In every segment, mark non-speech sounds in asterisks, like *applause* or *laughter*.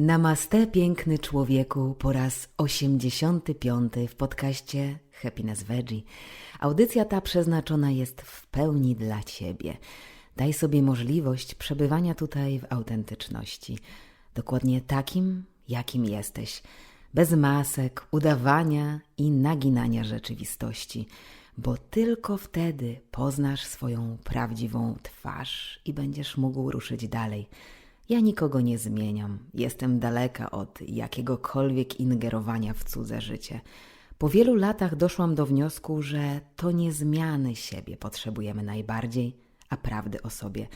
Namaste, piękny człowieku, po raz 85 w podcaście Happiness Veggie. Audycja ta przeznaczona jest w pełni dla Ciebie. Daj sobie możliwość przebywania tutaj w autentyczności. Dokładnie takim, jakim jesteś. Bez masek, udawania i naginania rzeczywistości. Bo tylko wtedy poznasz swoją prawdziwą twarz i będziesz mógł ruszyć dalej. Ja nikogo nie zmieniam, jestem daleka od jakiegokolwiek ingerowania w cudze życie. Po wielu latach doszłam do wniosku, że to nie zmiany siebie potrzebujemy najbardziej, a prawdy o sobie.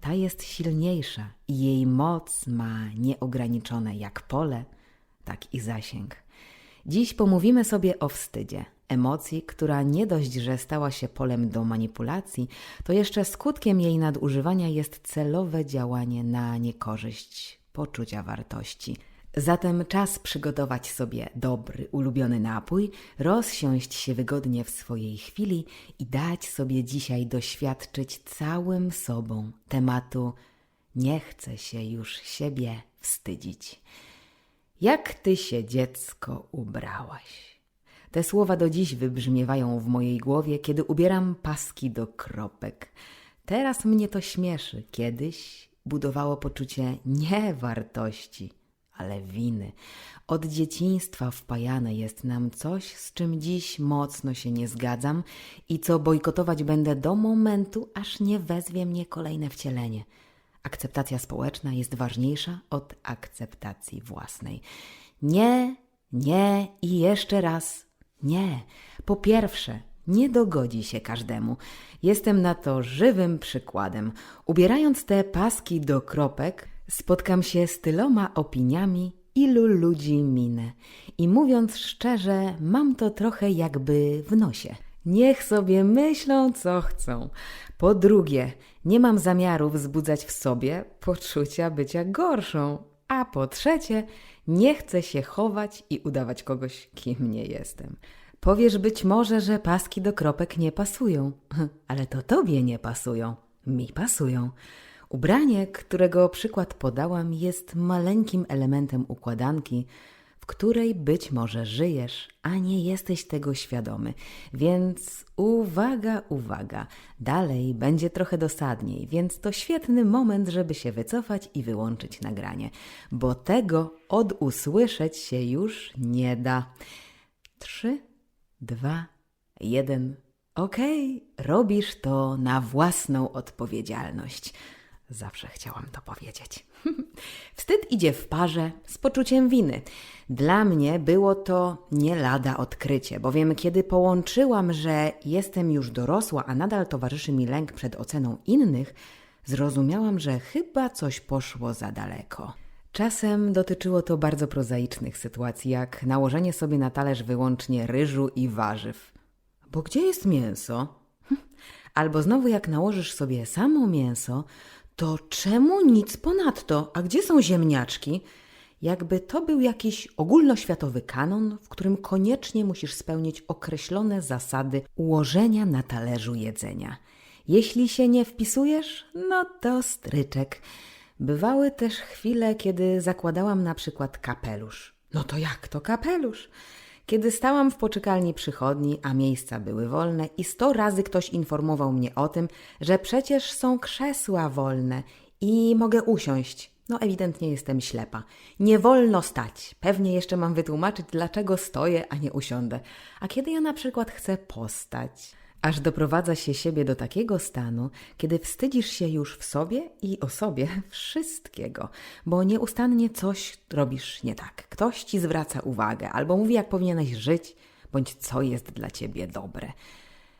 Ta jest silniejsza i jej moc ma nieograniczone jak pole, tak i zasięg. Dziś pomówimy sobie o wstydzie, emocji, która nie dość, że stała się polem do manipulacji, to jeszcze skutkiem jej nadużywania jest celowe działanie na niekorzyść poczucia wartości. Zatem czas przygotować sobie dobry, ulubiony napój, rozsiąść się wygodnie w swojej chwili i dać sobie dzisiaj doświadczyć całym sobą tematu nie chcę się już siebie wstydzić. Jak ty się, dziecko, ubrałaś? Te słowa do dziś wybrzmiewają w mojej głowie, kiedy ubieram paski do kropek. Teraz mnie to śmieszy. Kiedyś budowało poczucie nie wartości, ale winy. Od dzieciństwa wpajane jest nam coś, z czym dziś mocno się nie zgadzam i co bojkotować będę do momentu, aż nie wezwie mnie kolejne wcielenie. Akceptacja społeczna jest ważniejsza od akceptacji własnej. Nie, nie i jeszcze raz nie. Po pierwsze, nie dogodzi się każdemu. Jestem na to żywym przykładem. Ubierając te paski do kropek, spotkam się z tyloma opiniami, ilu ludzi minę. I mówiąc szczerze, mam to trochę jakby w nosie. Niech sobie myślą, co chcą. Po drugie, nie mam zamiaru wzbudzać w sobie poczucia bycia gorszą. A po trzecie, nie chcę się chować i udawać kogoś, kim nie jestem. Powiesz być może, że paski do kropek nie pasują, *laughs* ale to tobie nie pasują, mi pasują. Ubranie, którego przykład podałam, jest maleńkim elementem układanki, w której być może żyjesz, a nie jesteś tego świadomy. Więc uwaga, uwaga, dalej będzie trochę dosadniej, więc to świetny moment, żeby się wycofać i wyłączyć nagranie, bo tego odusłyszeć się już nie da. Trzy, dwa, jeden. Okej, okay, robisz to na własną odpowiedzialność. Zawsze chciałam to powiedzieć. *laughs* Wstyd idzie w parze z poczuciem winy. Dla mnie było to nie lada odkrycie, bowiem kiedy połączyłam, że jestem już dorosła, a nadal towarzyszy mi lęk przed oceną innych, zrozumiałam, że chyba coś poszło za daleko. Czasem dotyczyło to bardzo prozaicznych sytuacji, jak nałożenie sobie na talerz wyłącznie ryżu i warzyw. Bo gdzie jest mięso? *laughs* Albo znowu jak nałożysz sobie samo mięso, to czemu nic ponadto? A gdzie są ziemniaczki? Jakby to był jakiś ogólnoświatowy kanon, w którym koniecznie musisz spełnić określone zasady ułożenia na talerzu jedzenia. Jeśli się nie wpisujesz, no to stryczek. Bywały też chwile, kiedy zakładałam na przykład kapelusz. No to jak to kapelusz? Kiedy stałam w poczekalni przychodni, a miejsca były wolne i sto razy ktoś informował mnie o tym, że przecież są krzesła wolne i mogę usiąść. No ewidentnie jestem ślepa. Nie wolno stać. Pewnie jeszcze mam wytłumaczyć, dlaczego stoję, a nie usiądę. A kiedy ja na przykład chcę postać? Aż doprowadza się siebie do takiego stanu, kiedy wstydzisz się już w sobie i o sobie *laughs* wszystkiego, bo nieustannie coś robisz nie tak. Ktoś ci zwraca uwagę albo mówi, jak powinieneś żyć, bądź co jest dla ciebie dobre.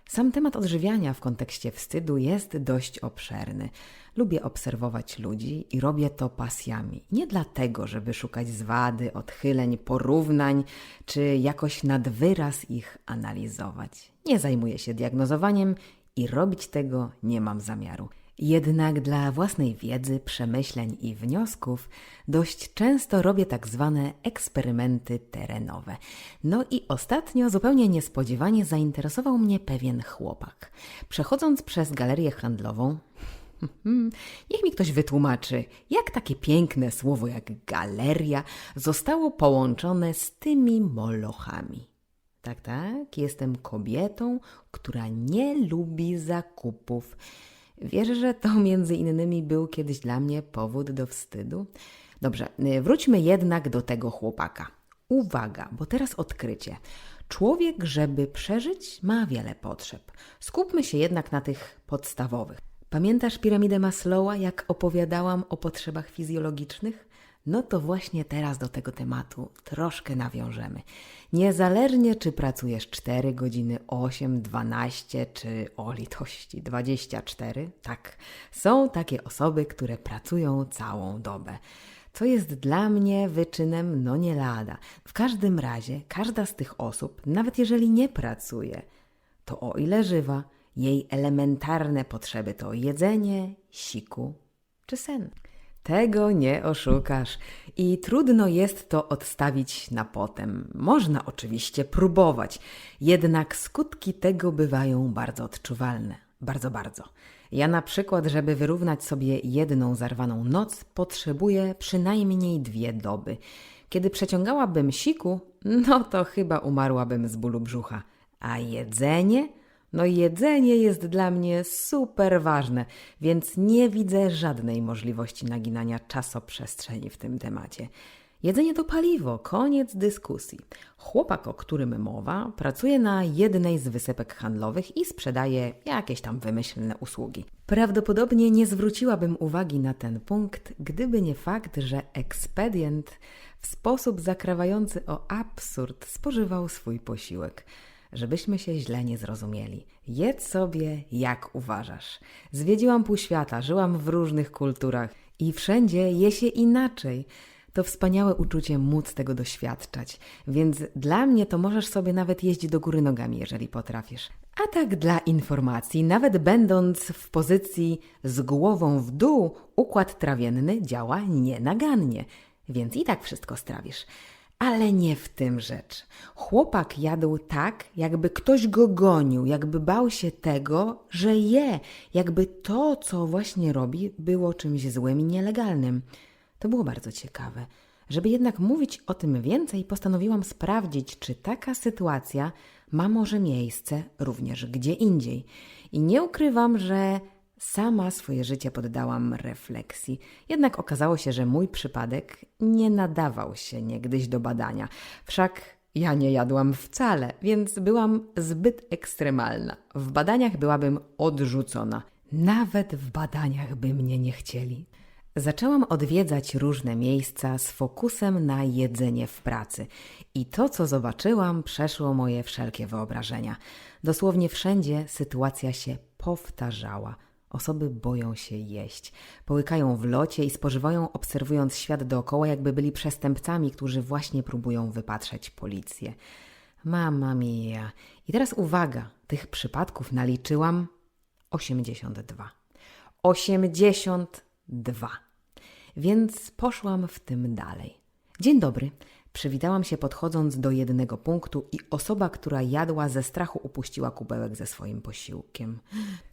Sam temat odżywiania w kontekście wstydu jest dość obszerny. Lubię obserwować ludzi i robię to pasjami. Nie dlatego, żeby szukać zwady, odchyleń, porównań, czy jakoś nad wyraz ich analizować. Nie zajmuję się diagnozowaniem i robić tego nie mam zamiaru. Jednak dla własnej wiedzy, przemyśleń i wniosków dość często robię tak zwane eksperymenty terenowe. No i ostatnio zupełnie niespodziewanie zainteresował mnie pewien chłopak. Przechodząc przez galerię handlową, Niech mi ktoś wytłumaczy, jak takie piękne słowo jak galeria zostało połączone z tymi molochami. Tak, tak, jestem kobietą, która nie lubi zakupów. Wierzę, że to między innymi był kiedyś dla mnie powód do wstydu. Dobrze, y, wróćmy jednak do tego chłopaka. Uwaga, bo teraz odkrycie. Człowiek, żeby przeżyć, ma wiele potrzeb. Skupmy się jednak na tych podstawowych. Pamiętasz piramidę Maslowa, jak opowiadałam o potrzebach fizjologicznych? No to właśnie teraz do tego tematu troszkę nawiążemy. Niezależnie czy pracujesz 4 godziny, 8, 12 czy o litości 24, tak, są takie osoby, które pracują całą dobę co jest dla mnie wyczynem no nie lada. W każdym razie każda z tych osób, nawet jeżeli nie pracuje, to o ile żywa, jej elementarne potrzeby to jedzenie, siku czy sen. Tego nie oszukasz i trudno jest to odstawić na potem. Można oczywiście próbować, jednak skutki tego bywają bardzo odczuwalne. Bardzo, bardzo. Ja na przykład, żeby wyrównać sobie jedną zarwaną noc, potrzebuję przynajmniej dwie doby. Kiedy przeciągałabym siku, no to chyba umarłabym z bólu brzucha. A jedzenie? No jedzenie jest dla mnie super ważne, więc nie widzę żadnej możliwości naginania czasoprzestrzeni w tym temacie. Jedzenie to paliwo, koniec dyskusji. Chłopak, o którym mowa, pracuje na jednej z wysepek handlowych i sprzedaje jakieś tam wymyślne usługi. Prawdopodobnie nie zwróciłabym uwagi na ten punkt, gdyby nie fakt, że ekspedient w sposób zakrawający o absurd spożywał swój posiłek. Żebyśmy się źle nie zrozumieli. Jedz sobie jak uważasz. Zwiedziłam pół świata, żyłam w różnych kulturach i wszędzie je się inaczej. To wspaniałe uczucie móc tego doświadczać, więc dla mnie to możesz sobie nawet jeździć do góry nogami, jeżeli potrafisz. A tak dla informacji, nawet będąc w pozycji z głową w dół, układ trawienny działa nienagannie, więc i tak wszystko strawisz. Ale nie w tym rzecz. Chłopak jadł tak, jakby ktoś go gonił, jakby bał się tego, że je, jakby to, co właśnie robi, było czymś złym i nielegalnym. To było bardzo ciekawe. Żeby jednak mówić o tym więcej, postanowiłam sprawdzić, czy taka sytuacja ma może miejsce również gdzie indziej. I nie ukrywam, że sama swoje życie poddałam refleksji. Jednak okazało się, że mój przypadek nie nadawał się niegdyś do badania. Wszak ja nie jadłam wcale, więc byłam zbyt ekstremalna. W badaniach byłabym odrzucona. Nawet w badaniach by mnie nie chcieli. Zaczęłam odwiedzać różne miejsca z fokusem na jedzenie w pracy i to, co zobaczyłam, przeszło moje wszelkie wyobrażenia. Dosłownie wszędzie sytuacja się powtarzała. Osoby boją się jeść, połykają w locie i spożywają, obserwując świat dookoła, jakby byli przestępcami, którzy właśnie próbują wypatrzeć policję. Mama mia. I teraz uwaga, tych przypadków naliczyłam 82. 80 dwa. Więc poszłam w tym dalej. Dzień dobry. Przywitałam się podchodząc do jednego punktu i osoba, która jadła ze strachu upuściła kubełek ze swoim posiłkiem.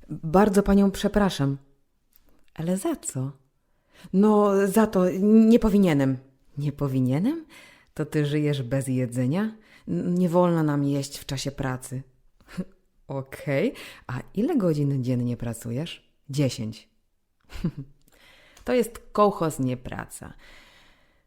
Bardzo panią przepraszam. Ale za co? No, za to nie powinienem. Nie powinienem? To ty żyjesz bez jedzenia? Nie wolno nam jeść w czasie pracy. *laughs* Okej, okay. a ile godzin dziennie pracujesz? Dziesięć. *laughs* To jest kołchoz, nie praca.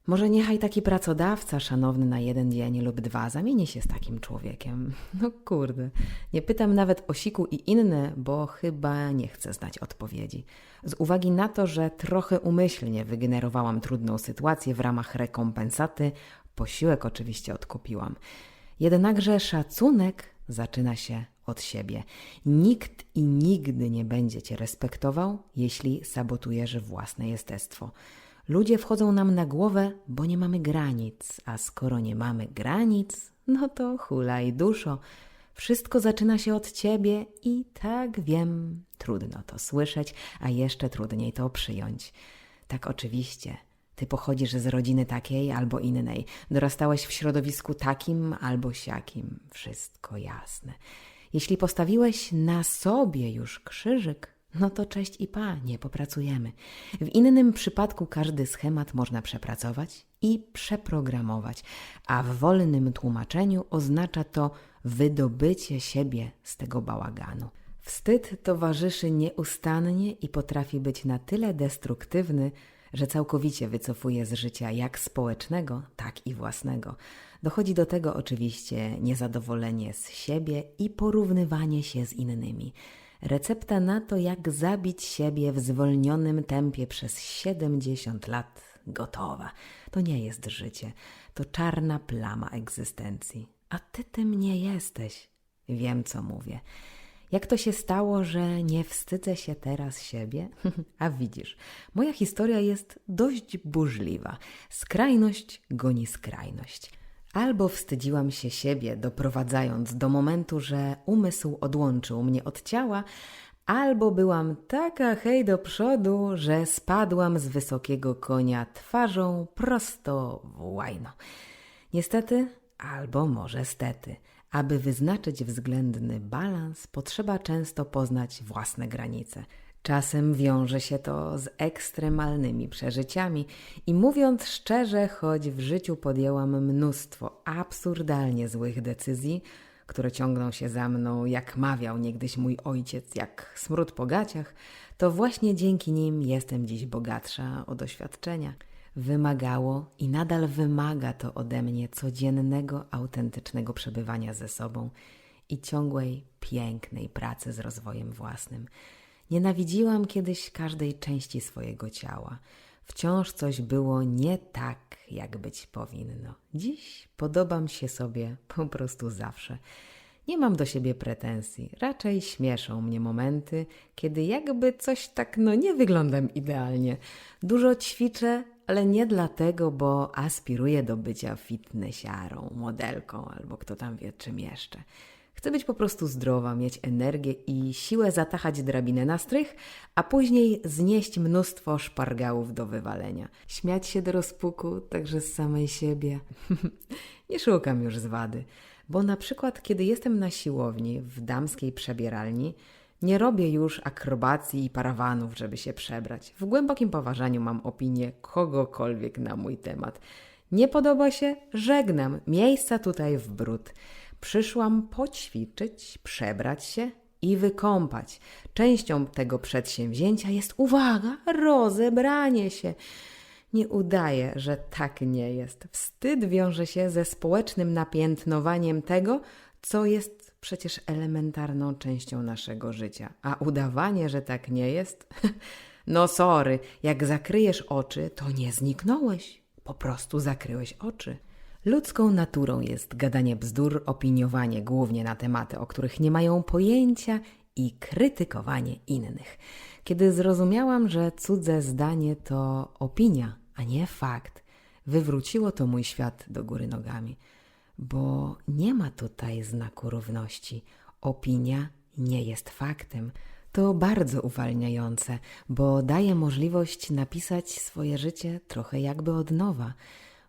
Może niechaj taki pracodawca szanowny na jeden dzień lub dwa zamieni się z takim człowiekiem. *laughs* No kurde, nie pytam nawet o siku i inne, bo chyba nie chcę znać odpowiedzi. Z uwagi na to, że trochę umyślnie wygenerowałam trudną sytuację w ramach rekompensaty, posiłek oczywiście odkupiłam. Jednakże szacunek zaczyna się od siebie. Nikt i nigdy nie będzie cię respektował, jeśli sabotujesz własne jestestwo. Ludzie wchodzą nam na głowę, bo nie mamy granic, a skoro nie mamy granic, no to hulaj duszo. Wszystko zaczyna się od ciebie i tak wiem, trudno to słyszeć, a jeszcze trudniej to przyjąć. Tak oczywiście, ty pochodzisz z rodziny takiej albo innej, dorastałeś w środowisku takim albo siakim, wszystko jasne. Jeśli postawiłeś na sobie już krzyżyk, no to cześć i pa, nie popracujemy. W innym przypadku każdy schemat można przepracować i przeprogramować, a w wolnym tłumaczeniu oznacza to wydobycie siebie z tego bałaganu. Wstyd towarzyszy nieustannie i potrafi być na tyle destruktywny, że całkowicie wycofuje z życia jak społecznego, tak i własnego. Dochodzi do tego oczywiście niezadowolenie z siebie i porównywanie się z innymi. Recepta na to, jak zabić siebie w zwolnionym tempie przez 70 lat, gotowa. To nie jest życie, to czarna plama egzystencji. A ty tym nie jesteś. Wiem, co mówię. Jak to się stało, że nie wstydzę się teraz siebie? *laughs* A widzisz, moja historia jest dość burzliwa. Skrajność goni skrajność. Albo wstydziłam się siebie, doprowadzając do momentu, że umysł odłączył mnie od ciała, albo byłam taka hej do przodu, że spadłam z wysokiego konia twarzą prosto w łajno. Niestety, albo może stety. Aby wyznaczyć względny balans, potrzeba często poznać własne granice. Czasem wiąże się to z ekstremalnymi przeżyciami i mówiąc szczerze, choć w życiu podjęłam mnóstwo absurdalnie złych decyzji, które ciągną się za mną, jak mawiał niegdyś mój ojciec, jak smród po gaciach, to właśnie dzięki nim jestem dziś bogatsza o doświadczenia. Wymagało i nadal wymaga to ode mnie codziennego, autentycznego przebywania ze sobą i ciągłej, pięknej pracy z rozwojem własnym. Nienawidziłam kiedyś każdej części swojego ciała. Wciąż coś było nie tak, jak być powinno. Dziś podobam się sobie po prostu zawsze. Nie mam do siebie pretensji, raczej śmieszą mnie momenty, kiedy jakby coś tak no nie wyglądam idealnie. Dużo ćwiczę, ale nie dlatego, bo aspiruję do bycia fitnessiarą, modelką albo kto tam wie czym jeszcze. Chcę być po prostu zdrowa, mieć energię i siłę zatachać drabinę na strych, a później znieść mnóstwo szpargałów do wywalenia. Śmiać się do rozpuku, także z samej siebie. *laughs* Nie szukam już zwady, bo na przykład kiedy jestem na siłowni w damskiej przebieralni, nie robię już akrobacji i parawanów, żeby się przebrać. W głębokim poważaniu mam opinię kogokolwiek na mój temat. Nie podoba się? Żegnam. Miejsca tutaj w brud. Przyszłam poćwiczyć, przebrać się i wykąpać. Częścią tego przedsięwzięcia jest, uwaga, rozebranie się. Nie udaje, że tak nie jest. Wstyd wiąże się ze społecznym napiętnowaniem tego, co jest przecież elementarną częścią naszego życia. A udawanie, że tak nie jest? *laughs* No sorry, jak zakryjesz oczy, to nie zniknąłeś. Po prostu zakryłeś oczy. Ludzką naturą jest gadanie bzdur, opiniowanie głównie na tematy, o których nie mają pojęcia i krytykowanie innych. Kiedy zrozumiałam, że cudze zdanie to opinia, a nie fakt, wywróciło to mój świat do góry nogami, bo nie ma tutaj znaku równości. Opinia nie jest faktem. To bardzo uwalniające, bo daje możliwość napisać swoje życie trochę jakby od nowa.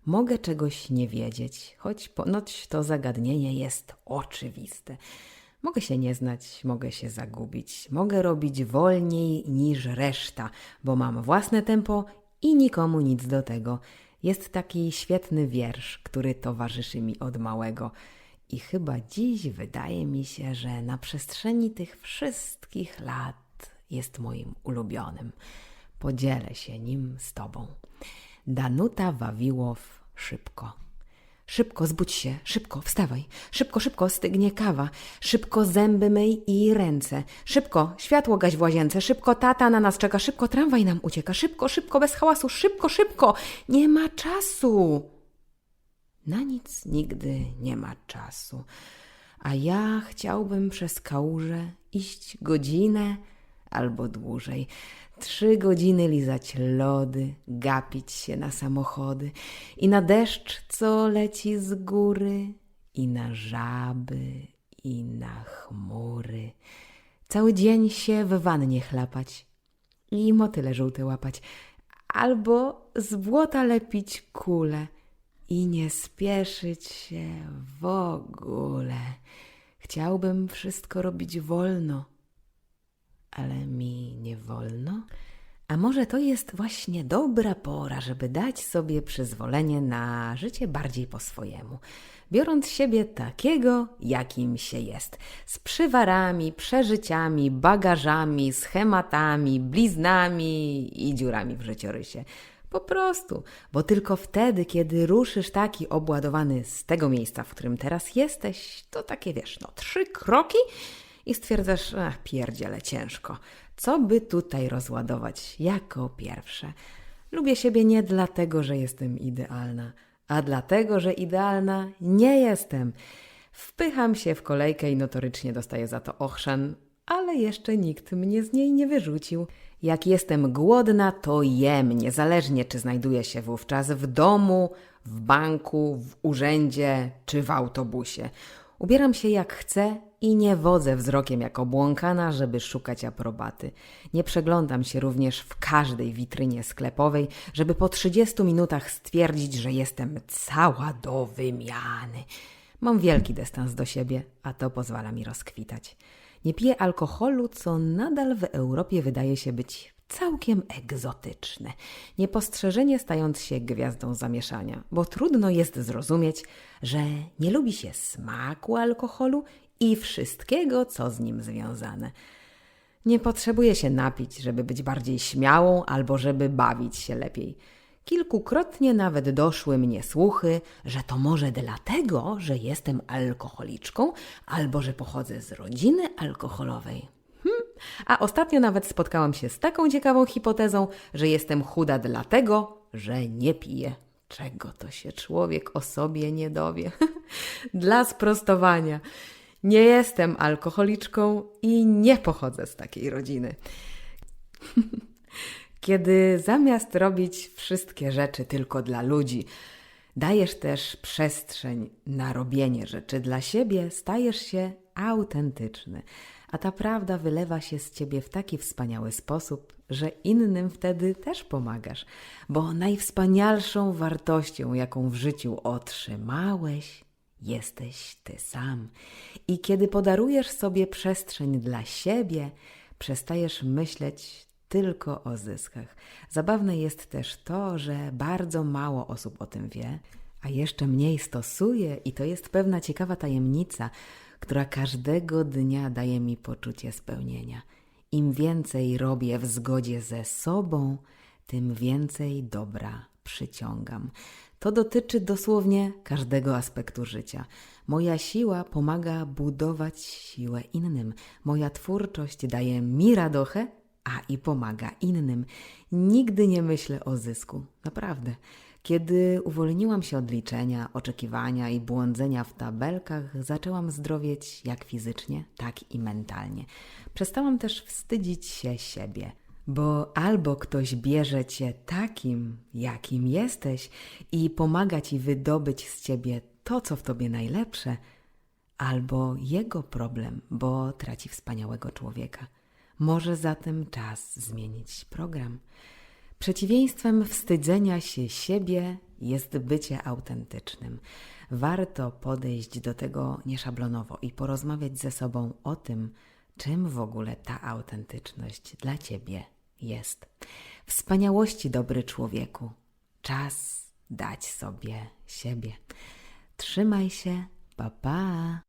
Mogę czegoś nie wiedzieć, choć ponoć to zagadnienie jest oczywiste. Mogę się nie znać, mogę się zagubić, mogę robić wolniej niż reszta, bo mam własne tempo i nikomu nic do tego. Jest taki świetny wiersz, który towarzyszy mi od małego. I chyba dziś wydaje mi się, że na przestrzeni tych wszystkich lat jest moim ulubionym. Podzielę się nim z Tobą. Danuta Wawiłow szybko. Szybko zbudź się, szybko wstawaj, szybko, szybko stygnie kawa, szybko zęby myj i ręce, szybko światło gaś w łazience, szybko tata na nas czeka, szybko tramwaj nam ucieka, szybko, szybko, bez hałasu, szybko, szybko, nie ma czasu. Na nic nigdy nie ma czasu, a ja chciałbym przez kałużę iść godzinę albo dłużej. Trzy godziny lizać lody, gapić się na samochody i na deszcz, co leci z góry, i na żaby, i na chmury. Cały dzień się w wannie chlapać i motyle żółte łapać, albo z błota lepić kule i nie spieszyć się w ogóle. Chciałbym wszystko robić wolno ale mi nie wolno? A może to jest właśnie dobra pora, żeby dać sobie przyzwolenie na życie bardziej po swojemu, biorąc siebie takiego, jakim się jest, z przywarami, przeżyciami, bagażami, schematami, bliznami i dziurami w życiorysie. Po prostu, bo tylko wtedy, kiedy ruszysz taki obładowany z tego miejsca, w którym teraz jesteś, to takie wiesz, no trzy kroki i stwierdzasz, ach, pierdziele, ciężko. Co by tutaj rozładować jako pierwsze? Lubię siebie nie dlatego, że jestem idealna, a dlatego, że idealna nie jestem. Wpycham się w kolejkę i notorycznie dostaję za to ochrzan, ale jeszcze nikt mnie z niej nie wyrzucił. Jak jestem głodna, to jem, niezależnie czy znajduję się wówczas w domu, w banku, w urzędzie czy w autobusie. Ubieram się jak chcę i nie wodzę wzrokiem jak obłąkana, żeby szukać aprobaty. Nie przeglądam się również w każdej witrynie sklepowej, żeby po 30 minutach stwierdzić, że jestem cała do wymiany. Mam wielki dystans do siebie, a to pozwala mi rozkwitać. Nie piję alkoholu, co nadal w Europie wydaje się być całkiem egzotyczne. Niepostrzeżenie stając się gwiazdą zamieszania, bo trudno jest zrozumieć, że nie lubi się smaku alkoholu i wszystkiego, co z nim związane. Nie potrzebuje się napić, żeby być bardziej śmiałą albo żeby bawić się lepiej. Kilkukrotnie nawet doszły mnie słuchy, że to może dlatego, że jestem alkoholiczką albo że pochodzę z rodziny alkoholowej. Hm. A ostatnio nawet spotkałam się z taką ciekawą hipotezą, że jestem chuda dlatego, że nie piję. Czego to się człowiek o sobie nie dowie? *laughs* Dla sprostowania. Nie jestem alkoholiczką i nie pochodzę z takiej rodziny. *laughs* Kiedy zamiast robić wszystkie rzeczy tylko dla ludzi, dajesz też przestrzeń na robienie rzeczy dla siebie, stajesz się autentyczny, a ta prawda wylewa się z ciebie w taki wspaniały sposób, że innym wtedy też pomagasz, bo najwspanialszą wartością, jaką w życiu otrzymałeś, jesteś ty sam. I kiedy podarujesz sobie przestrzeń dla siebie, przestajesz myśleć tylko o zyskach. Zabawne jest też to, że bardzo mało osób o tym wie, a jeszcze mniej stosuje, i to jest pewna ciekawa tajemnica, która każdego dnia daje mi poczucie spełnienia. Im więcej robię w zgodzie ze sobą, tym więcej dobra przyciągam. To dotyczy dosłownie każdego aspektu życia. Moja siła pomaga budować siłę innym. Moja twórczość daje mi radochę, a i pomaga innym. Nigdy nie myślę o zysku. Naprawdę. Kiedy uwolniłam się od liczenia, oczekiwania i błądzenia w tabelkach, zaczęłam zdrowieć jak fizycznie, tak i mentalnie. Przestałam też wstydzić się siebie. Bo albo ktoś bierze cię takim, jakim jesteś i pomaga ci wydobyć z ciebie to, co w tobie najlepsze, albo jego problem, bo traci wspaniałego człowieka. Może zatem czas zmienić program. Przeciwieństwem wstydzenia się siebie jest bycie autentycznym. Warto podejść do tego nieszablonowo i porozmawiać ze sobą o tym, czym w ogóle ta autentyczność dla ciebie jest. Wspaniałości dobry człowieku. Czas dać sobie siebie. Trzymaj się, pa pa.